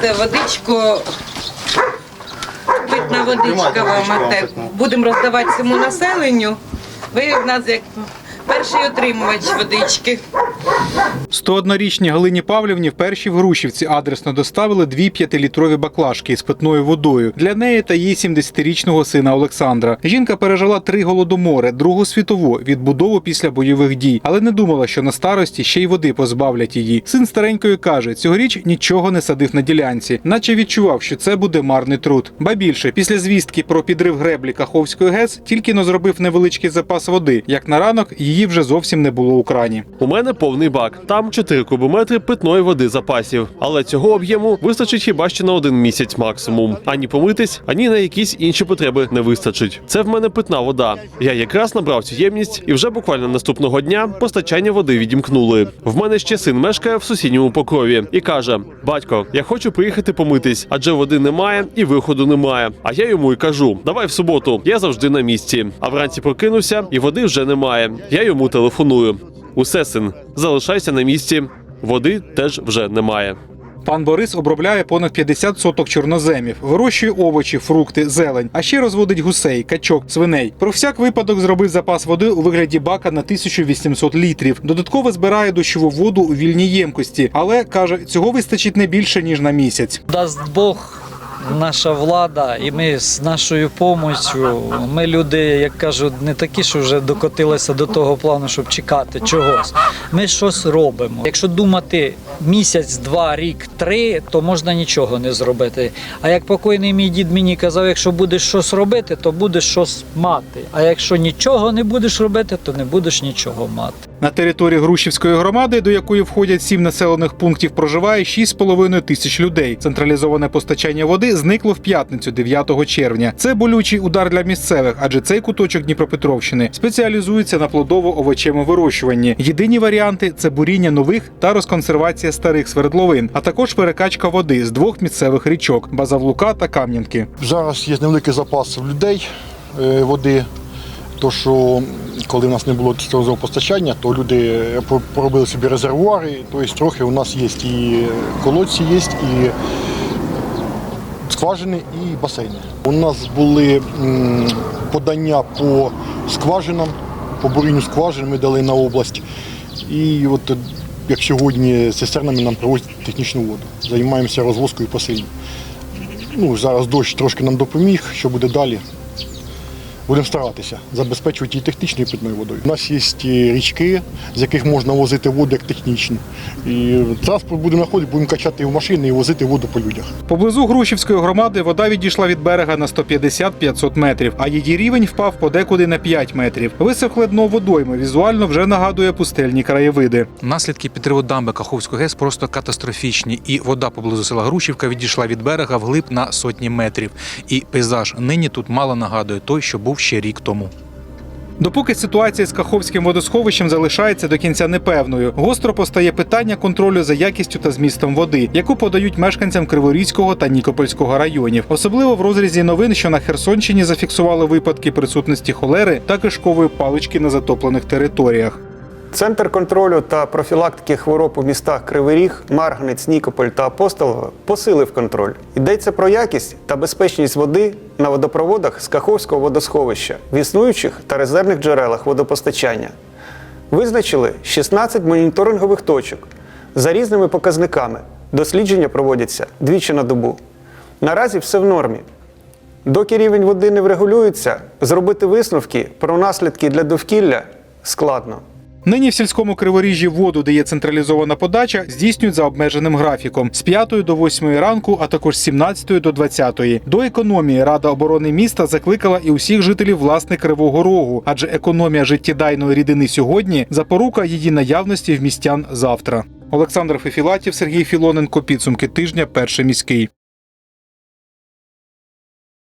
Це водичку. Питна водичка вам. Будемо роздавати цьому населенню. Ви в нас як перший отримувач водички. 101-річній Галині Павлівні в першій в Грушівці адресно доставили дві п'ятилітрові баклажки із питною водою для неї та її 70-річного сина Олександра. Жінка пережила три голодомори, Другу світову, відбудову після бойових дій, але не думала, що на старості ще й води позбавлять її. Син старенької каже, цьогоріч нічого не садив на ділянці, наче відчував, що це буде марний труд. Ба більше, після звістки про підрив греблі Каховської ГЕС тільки но зробив невеличкий запас води. Як на ранок, її вже зовсім не було у крані. У мене повний бак. Там 4 кубометри питної води запасів. Але цього об'єму вистачить хіба що на один місяць максимум. Ані помитись, ані на якісь інші потреби не вистачить. Це в мене питна вода. Я якраз набрав цю ємність, і вже буквально наступного дня постачання води відімкнули. В мене ще син мешкає в сусідньому покрові і каже: Батько, я хочу приїхати помитись, адже води немає і виходу немає. А я йому й кажу: давай в суботу, я завжди на місці. А вранці прокинувся, і води вже немає. Я йому телефоную. Усе, син, залишайся на місці. Води теж вже немає. Пан Борис обробляє понад 50 соток чорноземів, вирощує овочі, фрукти, зелень, а ще розводить гусей, качок, свиней. Про всяк випадок зробив запас води у вигляді бака на 1800 літрів. Додатково збирає дощову воду у вільній ємкості, але каже, цього вистачить не більше ніж на місяць. Дасть Бог, наша влада, і ми з нашою допомогою, ми люди, як кажуть, не такі, що вже докотилися до того плану, щоб чекати чогось. Ми щось робимо. Якщо думати місяць, два, рік, три, то можна нічого не зробити. А як покойний мій дід мені казав, якщо будеш щось робити, то будеш щось мати. А якщо нічого не будеш робити, то не будеш нічого мати. На території Грушівської громади, до якої входять сім населених пунктів, проживає 6,5 тисяч людей. Централізоване постачання води зникло в п'ятницю, 9 червня. Це болючий удар для місцевих, адже цей куточок Дніпропетровщини спеціалізується на плодово-овочевому вирощуванні. Єдині варіанти це буріння нових та розконсервація старих свердловин, а також перекачка води з двох місцевих річок Базавлука та Кам'янки. Зараз є невеликий запас людей е, води. То що коли в нас не було цього постачання, то люди по- поробили собі резервуари. Тобто трохи у нас є і колодці, є, і скважини, і басейни. У нас були подання по скважинам, по бурінню скважин ми дали на область. І от е, як сьогодні цистернами нам привозять технічну воду. Займаємося розвозкою посильно. Ну, зараз дощ трошки нам допоміг, що буде далі. Будемо старатися забезпечувати і технічною і питною водою. У нас є річки, з яких можна возити воду як технічну. І транспорт будемо знаходити, будемо качати в машини і возити воду по людях. Поблизу Грушівської громади вода відійшла від берега на 150-500 метрів, а її рівень впав подекуди на 5 метрів. Висохле дно водойми візуально вже нагадує пустельні краєвиди. Наслідки підриву дамби Каховської ГЕС просто катастрофічні, і вода поблизу села Грушівка відійшла від берега вглиб на сотні метрів. І пейзаж нині тут мало нагадує той, що був ще рік тому. Допоки ситуація з Каховським водосховищем залишається до кінця непевною, гостро постає питання контролю за якістю та змістом води, яку подають мешканцям Криворізького та Нікопольського районів, особливо в розрізі новин, що на Херсонщині зафіксували випадки присутності холери та кишкової палички на затоплених територіях. Центр контролю та профілактики хвороб у містах Кривий Ріг, Марганець, Нікополь та Апостолово посилив контроль. Йдеться про якість та безпечність води на водопроводах з Каховського водосховища в існуючих та резервних джерелах водопостачання. Визначили 16 моніторингових точок за різними показниками. Дослідження проводяться двічі на добу. Наразі все в нормі. Доки рівень води не врегулюється, зробити висновки про наслідки для довкілля складно. Нині в сільському криворіжжі воду, де є централізована подача, здійснюють за обмеженим графіком з 5 до 8 ранку, а також з 17 до 20. До економії Рада оборони міста закликала і усіх жителів власне Кривого Рогу, адже економія життєдайної рідини сьогодні запорука її наявності в містян завтра. Олександр Фефілатів, Сергій Філоненко. Підсумки тижня. Перший міський.